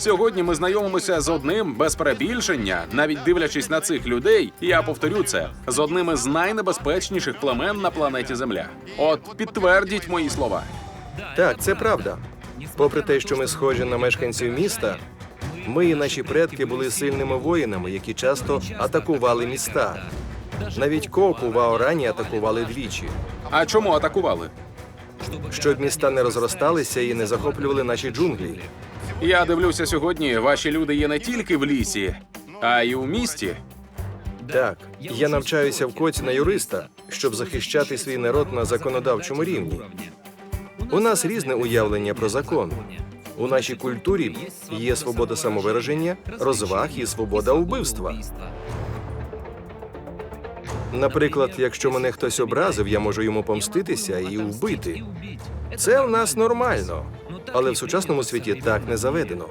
Сьогодні ми знайомимося з одним без перебільшення, навіть дивлячись на цих людей, я повторю це з одним із найнебезпечніших племен на планеті Земля. От підтвердіть мої слова. Так, це правда. Попри те, що ми схожі на мешканців міста, ми і наші предки були сильними воїнами, які часто атакували міста. Навіть коку в Аорані атакували двічі, А чому атакували? щоб міста не розросталися і не захоплювали наші джунглі. Я дивлюся сьогодні. Ваші люди є не тільки в лісі, а й у місті. Так, я навчаюся в коці на юриста, щоб захищати свій народ на законодавчому рівні. У нас різне уявлення про закон. У нашій культурі є свобода самовираження, розваг і свобода вбивства. Наприклад, якщо мене хтось образив, я можу йому помститися і вбити. Це в нас нормально, але в сучасному світі так не заведено.